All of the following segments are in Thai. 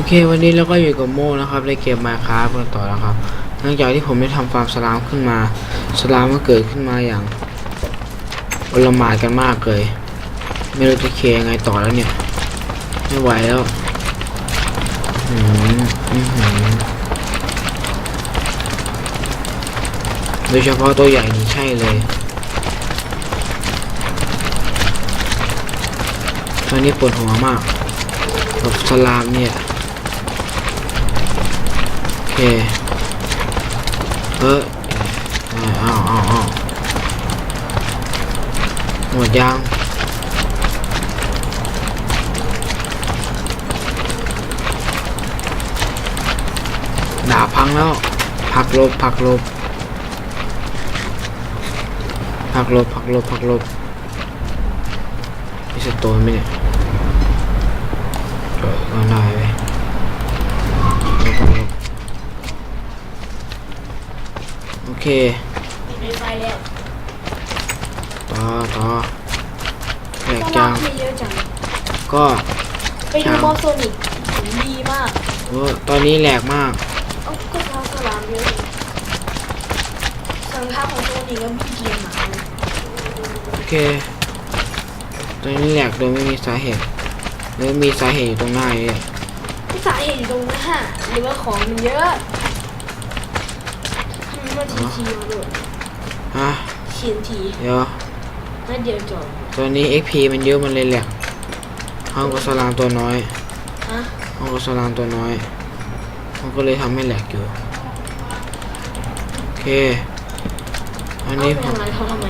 โอเควันนี้เราก็อยู่กับโมนะครับในเกมมาคราฟกันต่อแล้วครับหลังจากที่ผมได้ทำฟาร์มสลามขึ้นมาสลามก็เกิดขึ้นมาอย่างโอลหมานกันมากเลย ไม่รู้จะเคยังไงต่อแล้วเนี่ย ไม่ไหวแล้วอืมอือหือโดยเฉพาะตัวใหญ่นี่ใช่เลย ตอนนี้ปวดหัวมากกับสลามเนี่ย เค เอออ้าวอ้าวอ้าวหมดยังด่าพังแล้ว พักลบ พักลบ พักลบ พักลบ พักลบมีสโตนไหมเนี่ยเออก็ได้ไปลบพักลบ โอเคในไฟแล้วต่อต่อแหลกก็จัว่างไม่เยอะจังก็ไปดูบอสโซนิกผมดีมากโอ้ตอนนี้แหลกมากเอ้าก็ท้าสลามเยอะดิสังฆาของโซนิกก็มีเกียร์หมาเลยโอเคตอนนี้แหลกโดยไม่มีสาเหตุหรือมีสาเหตุอยู่ตรงหน้าเลยที่สาเหตุอยู่ตรงหน้าหรือว่าของมันเยอะ ทำไมมันทีทีมาด้วยฮะเขียนทีเดี๋ยวนั่นเดียวจบตอนนี้ XP มันเยอะมันเลยแหลกห้องกัสลามตัวน้อยฮะห้องกัสลามตัวน้อย มันก็เลยทำให้แหลกอยู่ โอเคอันนี้ผมทำไรเขาทำไม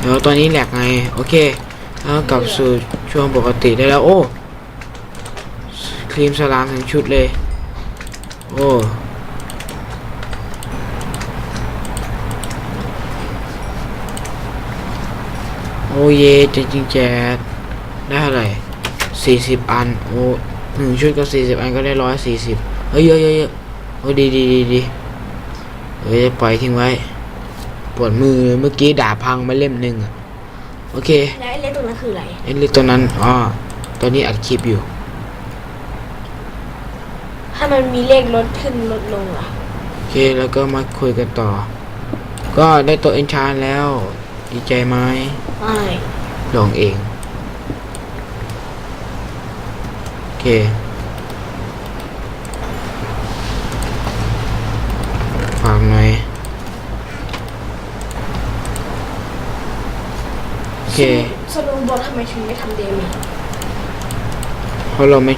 เดี๋ยวตอนนี้แหลกไง โอเคแล้วกลับสู่ช่วงปกติได้แล้ว โอ้ ครีมสลามทั้งชุดเลย โอ้ โอ้เยจริงๆแจกได้เท่าไหร่สี่สิบอัน โอ้หนึ่งชุดก็สี่สิบอันก็ได้ร้อยสี่สิบเฮ้ยเยอะเยอะเยอะโอ้ดีดีดีดีเฮ้ยปล่อยทิ้งไว้ ปวดมือเมื่อกี้ด่าพังมาเล่มหนึ่งอะโอเคแล้วไอ้เล็กตรงนั้นคืออะไรไอ้เรื่องตัวนั้นอ๋อตอนนี้อัดคลิปอยู่ ถ้ามันมีเลขลดขึ้นลดลงล่ะโอเคแล้วก็มาคุยกันต่อ ก็ได้ตัวเอนชานแล้ว ดีใจไหมไม่ลองเอง โอเค ฝากหน่อย โอเคสโนว์บอลทำไมถึงไม่ทำเดเมจเพราะเราไม่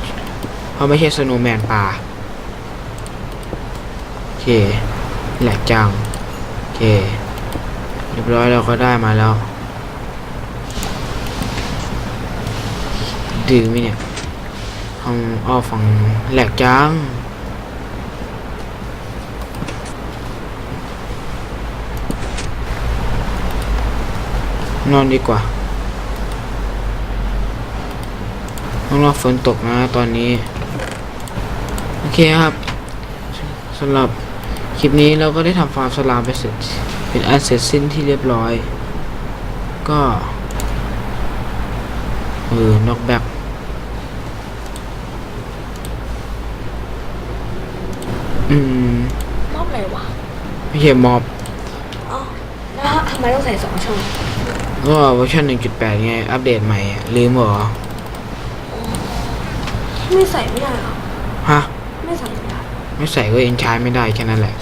เพราะไม่ใช่สโนว์แมนป่า โอเคแหลกจัง โอเคเรียบร้อยเราก็ได้มาแล้วดื้อไหมเนี่ยทำอ้อฝั่งแหลกจังนอนดีกว่าข้างนอกฝนตกนะตอนนี้ โอเคครับสำหรับคลิปนี้เราก็ได้ทำฟาร์มสลามไปเสร็จ เป็นอันเสร็จสิ้นที่เรียบร้อย ก็เออนอกแบกอืมมอบอะไรวะไม่ใช่มอบอ๋อแล้วทำไมต้องใส่สองช่องก็เวอร์ชัน1.8ไง อัปเดตใหม่อะลืมเหรอ ไม่ใส่ไม่ได้เหรอ ฮะ ไม่ใส่ไม่ได้ ไม่ใส่ก็เอ็นใช้ไม่ได้แค่นั้นแหละ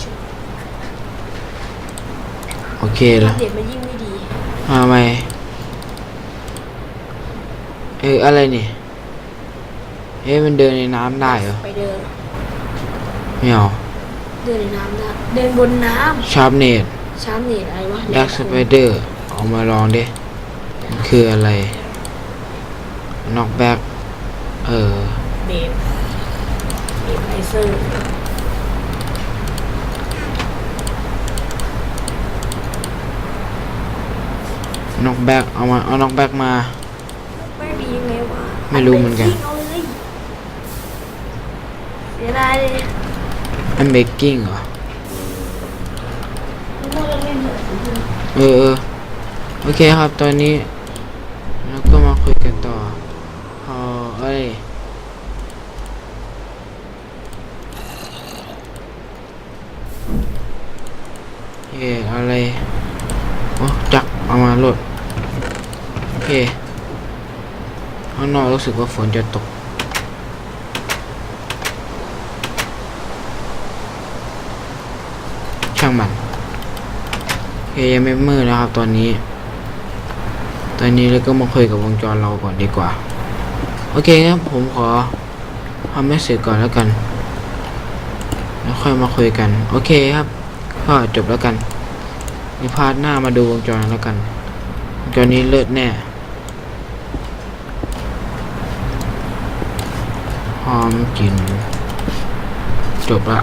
โอเคแล้วเด็ดมันยิ่งไม่ดี มาไหมเอออะไรนี่เอ๊ะมันเดินในน้ำได้เหรอไปเดิน ไม่เอาเดินในน้ำได้เดินบนน้ชาร์ปเนตำช้ำเน็ตอะไรวะดักสไปเดอร์เอามาลองดิมันคืออะไรน็อกแบ็กเออเบฟเบฟไอเซอร์ นอกแบกเอามาเอานอกแบกมา ไม่มียังวะไม่รู้เหมือนกันาเลยสียดายเลยอันเบกกิ้งเหรอเออโอเคครับตอนนี้เราก็มาคุยกันต่อพอเอ้ยเอออะไรโอ้จักเอามาโลด ข้างนอกรู้สึกว่าฝนจะตก ช่างมันโอเคยังไม่มืดนะครับตอนนี้ ตอนนี้เราก็มาคุยกับวงจรเราก่อนดีกว่า โอเคครับผมขอทำให้เสร็จก่อนแล้วกัน แล้วค่อยมาคุยกัน โอเคครับ ก็จบแล้วกันในพาร์ทหน้ามาดูวงจรแล้วกันวงจรนี้เลิศแน่ หอมกิน จบละ